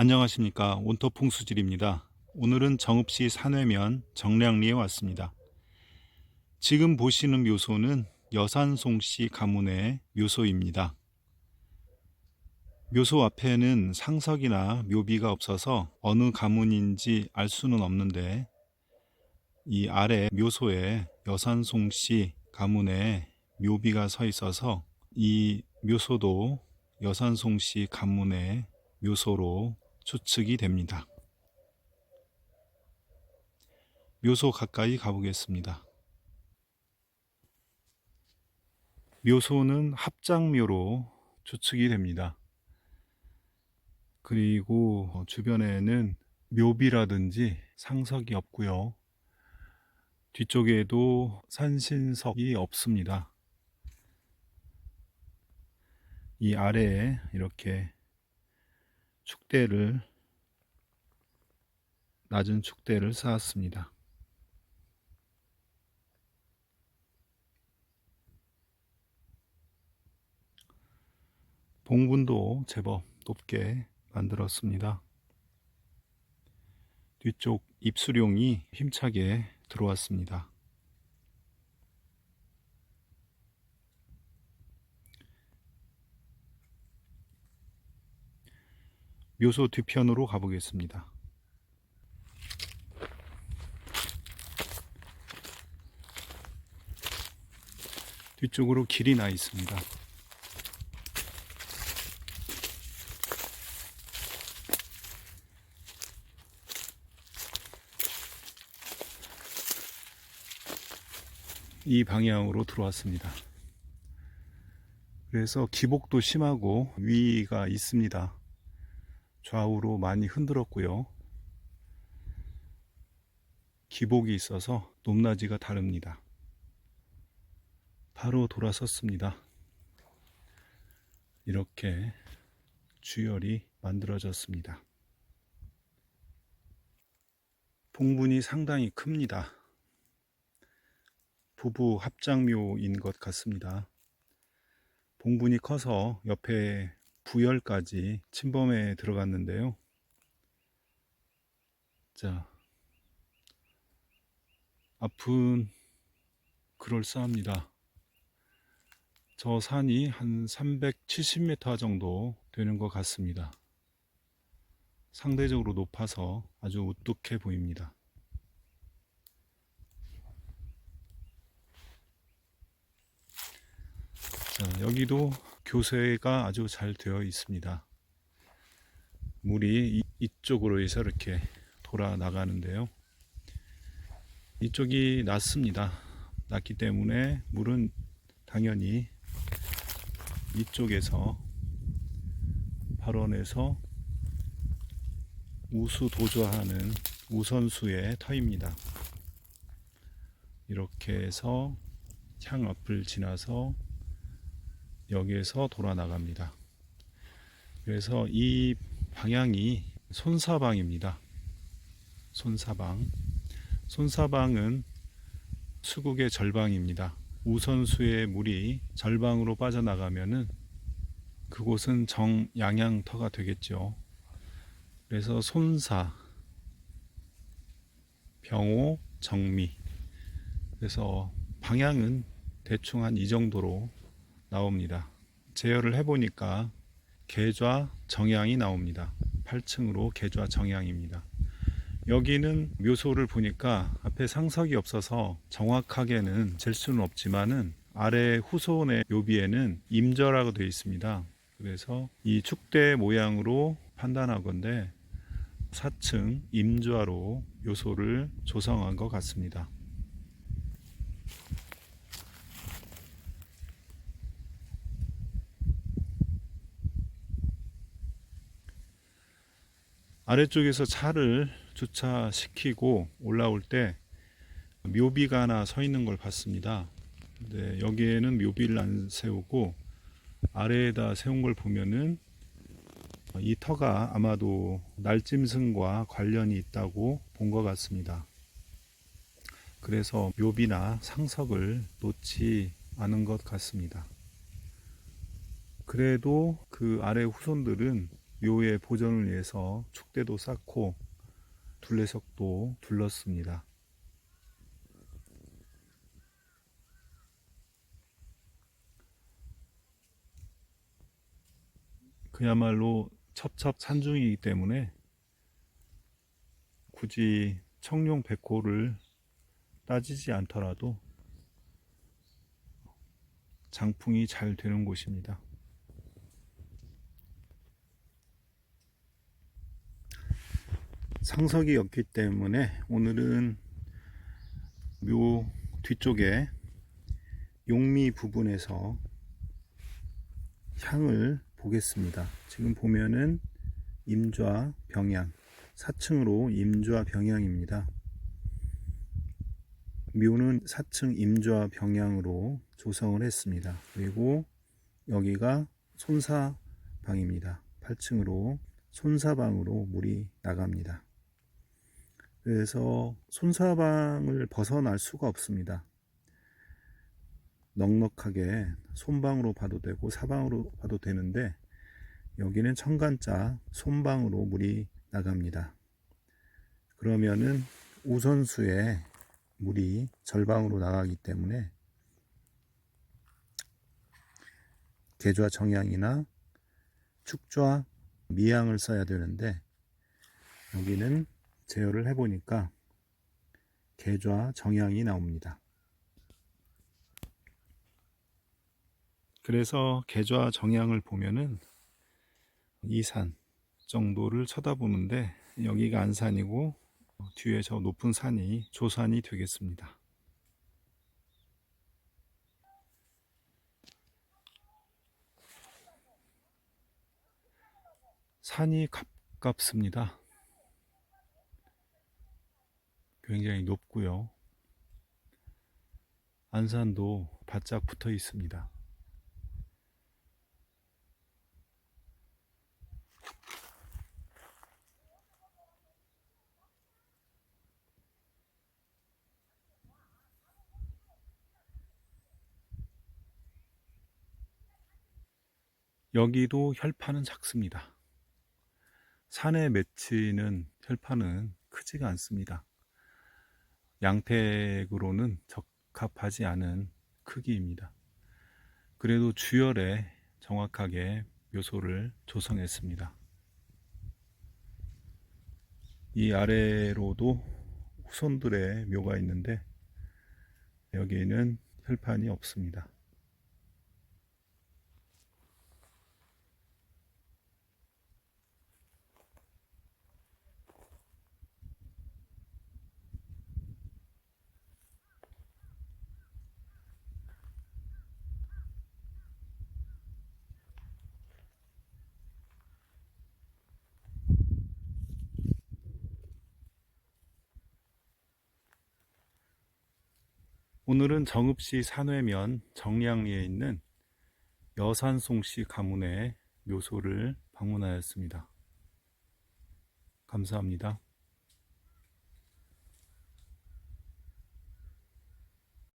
안녕하십니까 온터풍 수질입니다. 오늘은 정읍시 산회면 정량리에 왔습니다. 지금 보시는 묘소는 여산송씨 가문의 묘소입니다. 묘소 앞에는 상석이나 묘비가 없어서 어느 가문인지 알 수는 없는데 이 아래 묘소에 여산송씨 가문의 묘비가 서 있어서 이 묘소도 여산송씨 가문의 묘소로 추측이 됩니다. 묘소 가까이 가보겠습니다. 묘소는 합장묘로 추측이 됩니다. 그리고 주변에는 묘비라든지 상석이 없고요. 뒤쪽에도 산신석이 없습니다. 이 아래에 이렇게 축대를 낮은 축대를 쌓았습니다. 봉분도 제법 높게 만들었습니다. 뒤쪽 입수룡이 힘차게 들어왔습니다. 묘소 뒤편으로 가보겠습니다. 뒤쪽으로 길이 나 있습니다. 이 방향으로 들어왔습니다. 그래서 기복도 심하고 위가 있습니다. 좌우로 많이 흔들었고요. 기복이 있어서 높낮이가 다릅니다. 바로 돌아섰습니다. 이렇게 주열이 만들어졌습니다. 봉분이 상당히 큽니다. 부부 합장묘인 것 같습니다. 봉분이 커서 옆에 부열까지 침범에 들어갔는데요. 자, 앞은 그럴싸합니다. 저 산이 한 370m 정도 되는 것 같습니다. 상대적으로 높아서 아주 우뚝해 보입니다. 자, 여기도 교세가 아주 잘 되어 있습니다. 물이 이- 이쪽으로 해서 이렇게 돌아 나가는데요. 이쪽이 낮습니다. 낮기 때문에 물은 당연히 이쪽에서 발원해서 우수 도조하는 우선수의 터입니다. 이렇게 해서 향 앞을 지나서 여기에서 돌아 나갑니다. 그래서 이 방향이 손사방입니다. 손사방. 손사방은 수국의 절방입니다. 우선수의 물이 절방으로 빠져나가면은 그곳은 정양양터가 되겠죠. 그래서 손사, 병호, 정미. 그래서 방향은 대충 한 이 정도로 나옵니다. 제어를 해보니까 계좌 정향이 나옵니다. 8층으로 계좌 정향입니다. 여기는 묘소를 보니까 앞에 상석이 없어서 정확하게는 잴 수는 없지만은 아래 후손의 묘비에는 임저라고 되어 있습니다. 그래서 이 축대 모양으로 판단하건대 4층 임좌로 묘소를 조성한 것 같습니다. 아래쪽에서 차를 주차시키고 올라올 때 묘비가 하나 서 있는 걸 봤습니다. 근데 여기에는 묘비를 안 세우고 아래에다 세운 걸 보면은 이 터가 아마도 날짐승과 관련이 있다고 본 것 같습니다. 그래서 묘비나 상석을 놓지 않은 것 같습니다. 그래도 그 아래 후손들은 묘의 보존을 위해서 축대도 쌓고 둘레석도 둘렀습니다. 그야말로 첩첩산중이기 때문에 굳이 청룡 백호를 따지지 않더라도 장풍이 잘 되는 곳입니다. 상석이 없기 때문에 오늘은 묘 뒤쪽에 용미 부분에서 향을 보겠습니다. 지금 보면은 임좌 병양 4층으로 임좌 병양입니다. 묘는 4층 임좌 병양으로 조성을 했습니다. 그리고 여기가 손사방입니다. 8층으로 손사방으로 물이 나갑니다. 그래서 손사방을 벗어날 수가 없습니다. 넉넉하게 손방으로 봐도 되고 사방으로 봐도 되는데 여기는 청간자 손방으로 물이 나갑니다. 그러면은 우선수에 물이 절방으로 나가기 때문에 계좌 정향이나 축좌 미양을 써야 되는데 여기는 제어를 해보니까 계좌 정향이 나옵니다. 그래서 계좌 정향을 보면은 이 산 정도를 쳐다보는데 여기가 안산이고 뒤에 저 높은 산이 조산이 되겠습니다. 산이 가깝습니다. 굉장히 높고요. 안산도 바짝 붙어 있습니다. 여기도 혈파는 작습니다. 산에 맺히는 혈파는 크지가 않습니다. 양택으로는 적합하지 않은 크기입니다. 그래도 주열에 정확하게 묘소를 조성했습니다. 이 아래로도 후손들의 묘가 있는데 여기에는 혈판이 없습니다. 오늘은 정읍시 산회면 정량리에 있는 여산송씨 가문의 묘소를 방문하였습니다. 감사합니다.